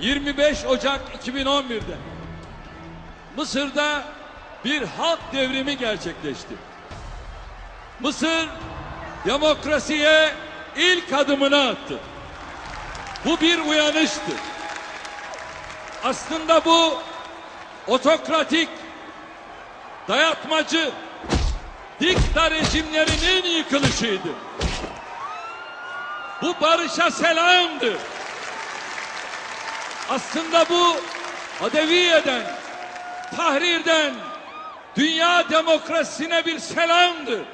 25 Ocak 2011'de Mısır'da bir halk devrimi gerçekleşti. Mısır demokrasiye ilk adımını attı. Bu bir uyanıştı. Aslında bu otokratik, dayatmacı, dikta rejimlerinin yıkılışıydı. Bu barışa selamdı. Aslında bu Adeviye'den, Tahrir'den, dünya demokrasisine bir selamdı.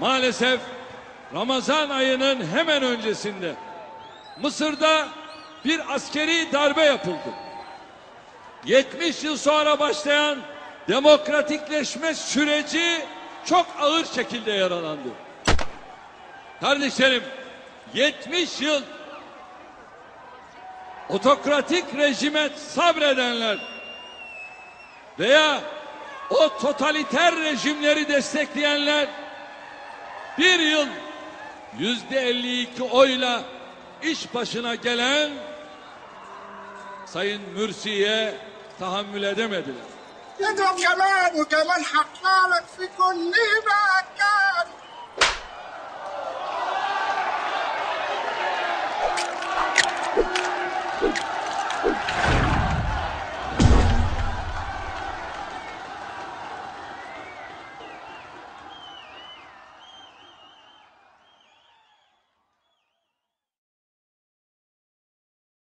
Maalesef Ramazan ayının hemen öncesinde Mısır'da bir askeri darbe yapıldı. 70 yıl sonra başlayan demokratikleşme süreci çok ağır şekilde yaralandı. Kardeşlerim 70 yıl otokratik rejime sabredenler veya o totaliter rejimleri destekleyenler bir yıl yüzde 52 oyla iş başına gelen Sayın Mürsi'ye tahammül edemediler. يدعو كمان وكمان حقالك في كل بلد